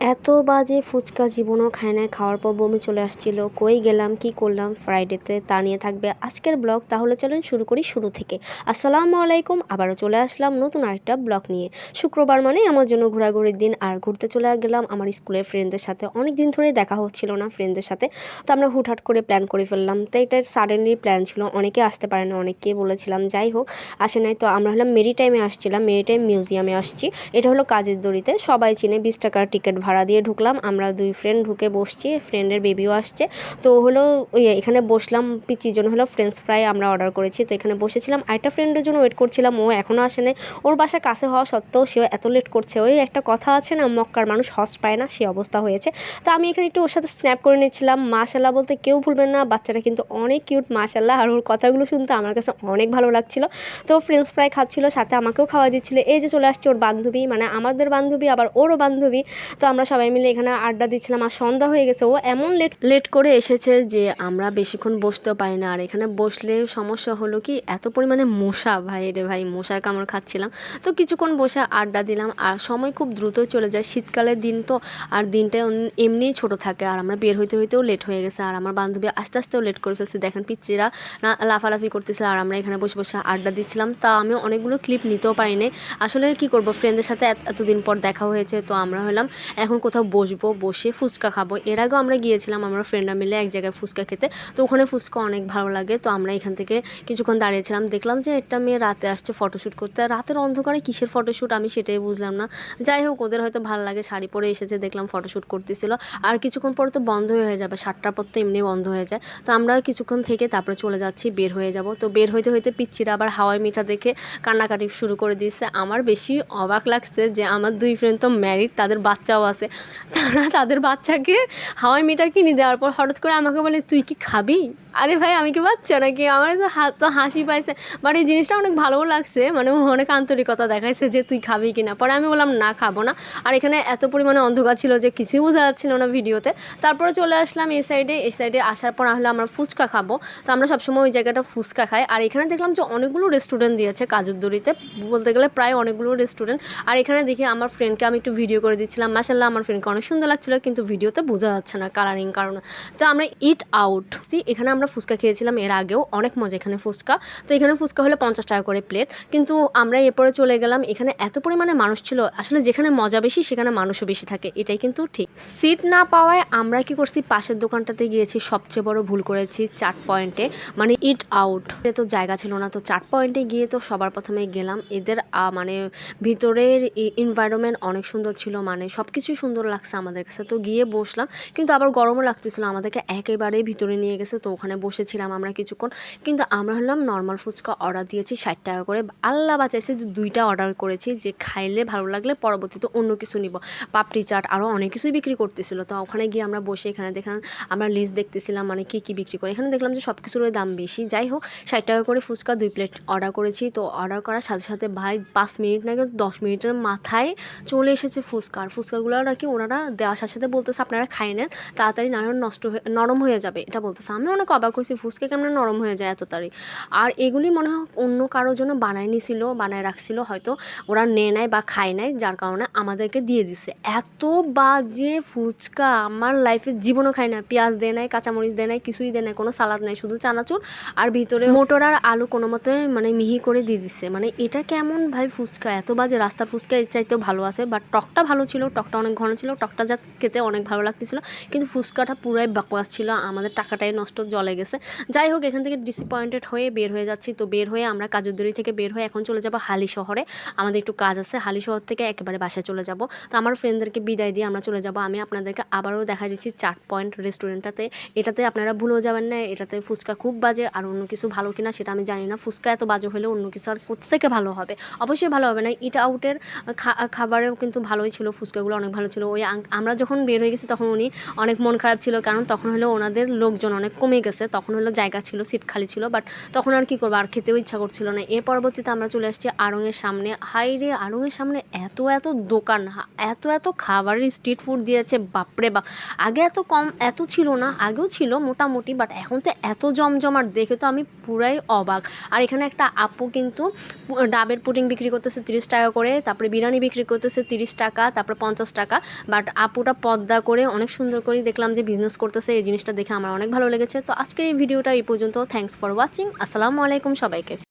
এত বাজে ফুচকা জীবনও খায় না খাওয়ার পর বমি চলে আসছিল, কই গেলাম, কি করলাম? ফ্রাইডেতে তা নিয়ে থাকবে আজকের ব্লগ, তাহলে চলেন শুরু করি শুরু থেকে। আসসালামু আলাইকুম, আবারও চলে আসলাম নতুন আরেকটা ব্লগ নিয়ে। শুক্রবার মানে আমার জন্য ঘোরাঘুরির দিন, আর ঘুরতে চলে গেলাম আমার স্কুলের ফ্রেন্ডদের সাথে। অনেক দিন ধরে দেখা হচ্ছিল না ফ্রেন্ডদের সাথে, তো আমরা হুটহাট করে প্ল্যান করে ফেললাম। তো এটা সাডেনলি প্ল্যান ছিল, অনেকে আসতে পারে না, অনেককে বলেছিলাম, যাই হোক, আসে নাই। তো আমরা হলাম মেরি টাইমে আসছিলাম, মেরি টাইম মিউজিয়ামে আসছি। এটা হলো কাজের দড়িতে, সবাই চিনে বিশ টাকার টিকিট ভাড়া দিয়ে ঢুকলাম, আমরা দুই ফ্রেন্ড ঢুকে বসছি ফ্রেন্ডের বেবিও আসছে। তো হলো এখানে বসলাম, পিচির জন্য হলো ফ্রেঞ্চ ফ্রাই আমরা অর্ডার করেছি। তো এখানে বসেছিলাম, আরেকটা ফ্রেন্ডের জন্য ওয়েট করছিলাম, ও এখনও আসে নাই ওর বাসা কাছে হওয়া সত্ত্বেও সেও এত লেট করছে, ওই একটা কথা আছে না, মক্কার মানুষ হস পায় না, সে অবস্থা হয়েছে। তো আমি এখানে একটু ওর সাথে স্ন্যাপ করে নিয়েছিলাম মাশাল্লাহ বলতে কেউ ভুলবেন না, বাচ্চাটা কিন্তু অনেক কিউট মাশাল্লাহ আর ওর কথাগুলো শুনতে আমার কাছে অনেক ভালো লাগছিল। তো ফ্রেঞ্চ ফ্রাই খাচ্ছিল, সাথে আমাকেও খাওয়া দিচ্ছিল। এই যে চলে আসছে ওর বান্ধবী মানে আমাদের বান্ধবী, আবার ওরও বান্ধবী। তো আমরা সবাই মিলে এখানে আড্ডা দিচ্ছিলাম আর সন্ধ্যা হয়ে গেছে। ও এমন লেট লেট করে এসেছে যে আমরা বেশিক্ষণ বসতেও পারি না। আর এখানে বসলে সমস্যা হলো কি, এত পরিমাণে মশা, ভাই রে ভাই, মশার কামড় খাচ্ছিলাম। তো কিছুক্ষণ বসে আড্ডা দিলাম আর সময় খুব দ্রুত চলে যায়। শীতকালের দিন তো, আর দিনটা এমন- এমনিই ছোট থাকে আর আমরা বের হইতে হইতেও লেট হয়ে গেছে। আর আমার বান্ধবী আস্তে আস্তেও লেট করে ফেলছে। দেখেন পিচ্চিরা লাফালাফি করতেছে আর আমরা এখানে বসে বসে আড্ডা দিচ্ছিলাম। তা আমি অনেকগুলো ক্লিপ নিতেও পারিনি। আসলে কি করব ফ্রেন্ডদের সাথে এতদিন পর দেখা হয়েছে। তো আমরা হলাম এখন কোথাও বসবো, বসে ফুচকা খাব। এর আগেও আমরা গিয়েছিলাম আমরা ফ্রেন্ডরা মিলে এক জায়গায় ফুচকা খেতে। তো ওখানে ফুচকা অনেক ভালো লাগে। তো আমরা এখান থেকে কিছুক্ষণ দাঁড়িয়েছিলাম। দেখলাম যে একটা মেয়ে রাতে আসছে ফটোশ্যুট করতে। রাতের অন্ধকারে কিসের ফটোশ্যুট আমি সেটাই বুঝলাম না। যাই হোক, ওদের হয়তো ভালো লাগে। শাড়ি পরে এসেছে, দেখলাম ফটোশ্যুট করতেছিল। আর কিছুক্ষণ পরে তো বন্ধ হয়ে যাবে। সাতটার পর তো এমনি বন্ধ হয়ে যায়। তো আমরা কিছুক্ষণ থেকে তারপরে চলে যাচ্ছি, বের হয়ে যাব। তো বের হইতে হইতে পিচ্ছিরা আবার হাওয়াই মিঠা দেখে কান্নাকাটি শুরু করে দিয়েছে। আমার বেশি অবাক লাগছে যে আমার দুই ফ্রেন্ড তো ম্যারিড তাদের বাচ্চাও আছে। তারা তাদের বাচ্চাকে হাওয়াই মিঠা কিনে দেওয়ার পর হঠাৎ করে আমাকে বলে, তুই কি খাবি? আরে ভাই, আমি কি বাচ্চা নাকি? আমার তো হাত তো হাসি পাইছে। বাট এই জিনিসটা অনেক ভালোও লাগছে মানে অনেক আন্তরিকতা দেখাইছে যে তুই খাবি কি না পরে আমি বললাম, না, খাব না। আর এখানে এত পরিমাণে অন্ধকার ছিল যে কিছুই বোঝা যাচ্ছিল না ভিডিওতে। তারপরে চলে আসলাম এই সাইডে এই সাইডে আসার পর হলো আমরা ফুচকা খাব। তো আমরা সবসময় ওই জায়গাটা ফুচকা খাই। আর এখানে দেখলাম যে অনেকগুলো রেস্টুরেন্ট দিয়েছে কাজুরদড়িতে বলতে গেলে প্রায় অনেকগুলো রেস্টুরেন্ট আর এখানে দেখি আমার ফ্রেন্ডকে আমি একটু ভিডিও করে দিচ্ছিলাম। মাসাল্লাহ আমার ফ্রেন্ডকে অনেক সুন্দর লাগছিল, কিন্তু ভিডিওতে বোঝা যাচ্ছে না কালারিং কারণে। তো আমরা ইট আউট সি এখানে আমরা ফুচকা খেয়েছিলাম, এর আগেও অনেক মজা এখানে ফুচকা। তো এখানে ফুচকা হলে পঞ্চাশ টাকা করে প্লেট কিন্তু আমরা এরপরে চলে গেলাম, এখানে এত পরিমাণে মানুষ ছিল, আসলে যেখানে মজা বেশি সেখানে মানুষও বেশি থাকে, এটাই কিন্তু ঠিক। সিট না পাওয়ায় আমরা কি করছি, পাশের দোকানটাতে গিয়েছি, সবচেয়ে বড় ভুল করেছি চাট পয়েন্টে মানে ইট আউট তো জায়গা ছিল না, তো চাট পয়েন্টে গিয়ে তো সবার প্রথমে গেলাম, এদের মানে ভিতরের এনভায়রনমেন্ট অনেক সুন্দর ছিল মানে সব কিছুই সুন্দর লাগছে আমাদের কাছে। তো গিয়ে বসলাম, কিন্তু আবার গরমও লাগতেছিল, আমাদেরকে একেবারেই ভিতরে নিয়ে গেছে, তো ওখানে বসেছিলাম আমরা কিছুক্ষণ। কিন্তু আমরা হলাম নর্মাল ফুচকা অর্ডার দিয়েছি, ষাট টাকা করে। আল্লাহ বাঁচাইছে দুইটা অর্ডার করেছি, যে খাইলে ভালো লাগলে পরবর্তীতে অন্য কিছু নিব। পাপড়ি চাট আরও অনেক কিছুই বিক্রি করতেছিল। তো ওখানে গিয়ে আমরা বসে এখানে দেখলাম, আমরা লিস্ট দেখতেছিলাম মানে কী কী বিক্রি করে। এখানে দেখলাম যে সব কিছুর দাম বেশি। যাই হোক, ষাট টাকা করে ফুচকা দুই প্লেট অর্ডার করেছি। তো অর্ডার করার সাথে সাথে ভাই পাঁচ মিনিট না, কিন্তু দশ মিনিটের মাথায় চলে এসেছে ফুচকা। আর ফুচকাগুলো নাকি ওনারা দেওয়ার সাথে সাথে বলতেছে, আপনারা খাই নেন, তাড়াতাড়ি না হলে নষ্ট হয়ে, নরম হয়ে যাবে। এটা বলতেছে। আমি অনেক অবাক হয়েছি ফুচকা কেমন নরম হয়ে যায় এত তাড়ি আর এগুলি মনে হয় অন্য কারোর জন্য বানায় নিছিল, বানায় রাখছিল, হয়তো ওরা নেয় নাই বা খায় নাই, যার কারণে আমাদেরকে দিয়ে দিছে। এত বাজে ফুচকা, আমার লাইফে জীবনও খায় না। পেঁয়াজ দেয় নাই, কাঁচামরিচ দেয় নাই, কিছুই দেয় নাই, কোনো সালাদ নাই, শুধু চানাচুর আর ভিতরে মোটর আর আলু কোনো মতে মানে মিহি করে দিয়ে দিচ্ছে মানে এটা কেমন ভাই ফুচকা? এত বাজে, রাস্তার ফুচকা এর চাইতেও ভালো আছে, বাট টকটা ভালো ছিল, টকটা অনেক ঘন ছিল, টকটা যা খেতে অনেক ভালো লাগতেছিল, কিন্তু ফুচকাটা পুরাই বাকওয়াস ছিল, আমাদের টাকাটাই নষ্ট জলে গেছে। যাই হোক, এখান থেকে ডিসঅ্যাপয়েন্টেড হয়ে বের হয়ে যাচ্ছি, তো বের হয়ে আমরা কাজুদ্দুরি থেকে বের হয়ে এখন চলে যাব হালি শহরে। আমাদের একটু কাজ আছে, হালি শহর থেকে একেবারে বাসায় চলে যাব। তো আমার ফ্রেন্ডদেরকে বিদায় দিয়ে আমরা চলে যাব, আমি আপনাদেরকে আবারও দেখা দিচ্ছি চাট পয়েন্ট রেস্টুরেন্টটাতে এটাতে আপনারা ভুলেও যাবেন না, এটাতে ফুচকা খুব বাজে আর অন্য কিছু ভালো কিনা সেটা আমি জানি না। ফুচকা এত বাজে হলে অন্য কিছু আর থেকে ভালো হবে? অবশ্যই ভালো হবে না ইট আউটের খাবারেও কিন্তু ভালোই ছিল, ফুচকাগুলো অনেক ভালো ছিল। ওই আমরা যখন বের হয়ে গেছি তখন উনি অনেক মন খারাপ ছিল, কারণ তখন হলো ওনাদের লোকজন অনেক কমে গেছে। তখন হলো জায়গা ছিল, সিট খালি ছিল বাট তখন আর কী করব, আর খেতেও ইচ্ছা করছিল না। এর পরবর্তীতে আমরা চলে আসছি আড়ংয়ের সামনে। হাই রে, আড়ংয়ের সামনে এত এত দোকান এত এত খাবারের স্ট্রিট ফুড দিয়েছে, বাপরে বাপ। আগে এত কম, এত ছিল না, আগেও ছিল মোটামুটি বাট এখন তো এত জমজমাট, দেখে তো আমি পুরাই অবাক। আর এখানে একটা আপু কিন্তু ডাবের পুটিং বিক্রি করতেছে তিরিশ টাকা করে, তারপরে বিরিয়ানি বিক্রি করতেছে তিরিশ টাকা, তারপরে পঞ্চাশ টাকা টাকা বাট আপুটা পদ্মা করে অনেক সুন্দর করে দেখলাম যে বিজনেস করতেছে, এই জিনিসটা দেখে আমার অনেক ভালো লেগেছে। তো আজকের এই ভিডিওটা এই পর্যন্ত। থ্যাংকস ফর ওয়াচিং আসসালামু আলাইকুম সবাইকে।